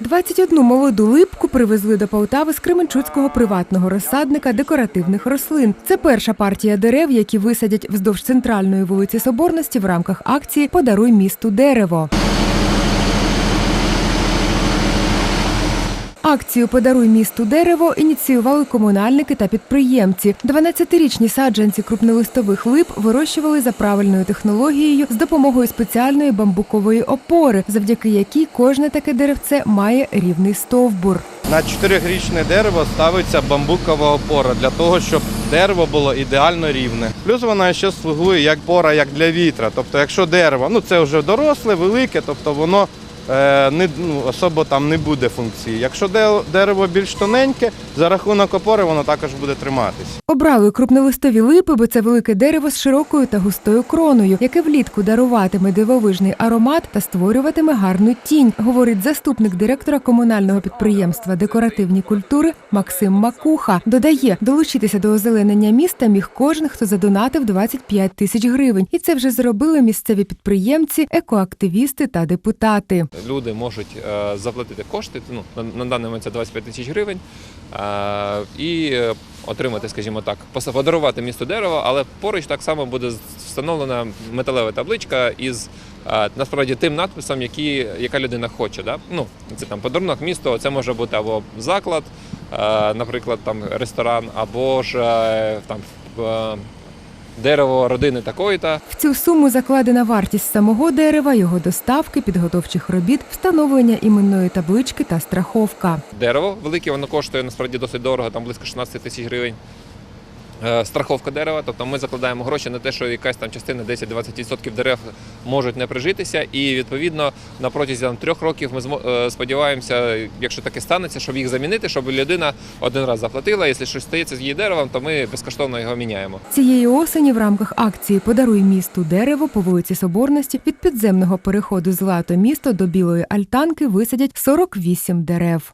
21 молоду липку привезли до Полтави з Кременчуцького приватного розсадника декоративних рослин. Це перша партія дерев, які висадять вздовж центральної вулиці Соборності в рамках акції Подаруй місту дерево. Акцію Подаруй місту дерево ініціювали комунальники та підприємці. 12-річні саджанці крупнолистових лип вирощували за правильною технологією з допомогою спеціальної бамбукової опори, завдяки якій кожне таке деревце має рівний стовбур. На чотирирічне дерево ставиться бамбукова опора для того, щоб дерево було ідеально рівне. Плюс вона ще слугує як пора, як для вітра. Тобто, якщо дерево, ну це вже доросле, велике, тобто воно не ну, особо там не буде функції. Якщо де- дерево більш тоненьке, за рахунок опори воно також буде триматись. Обрали крупнолистові липи, бо це велике дерево з широкою та густою кроною, яке влітку даруватиме дивовижний аромат та створюватиме гарну тінь, говорить заступник директора комунального підприємства декоративні культури Максим Макуха. Додає, долучитися до озеленення міста міг кожен, хто задонатив 25 тисяч гривень, і це вже зробили місцеві підприємці, екоактивісти та депутати. Люди можуть е, заплатити кошти, ну, на, даний момент це 25 тисяч гривень, е, і отримати, скажімо так, подарувати місту дерево, але поруч так само буде встановлена металева табличка із е, насправді тим надписом, який, яка людина хоче. Да? Ну, це там подарунок місту, це може бути або заклад, наприклад, там ресторан, або ж там. Дерево родини такої-то, В цю суму закладена вартість самого дерева, його доставки, підготовчих робіт, встановлення іменної таблички та страховка. дерево велике, воно коштує насправді досить дорого, там близько 16 тисяч гривень. Е, Страховка дерева, тобто ми закладаємо гроші на те, що якась там частина 10-20% дерев можуть не прижитися, і відповідно на протязі там, трьох років ми е, сподіваємося, якщо таке станеться, щоб їх замінити, щоб людина один раз заплатила. Якщо щось стається з її деревом, то ми безкоштовно його міняємо. Цієї осені в рамках акції Подаруй місту дерево по вулиці Соборності від підземного переходу Злато місто до білої альтанки висадять 48 дерев.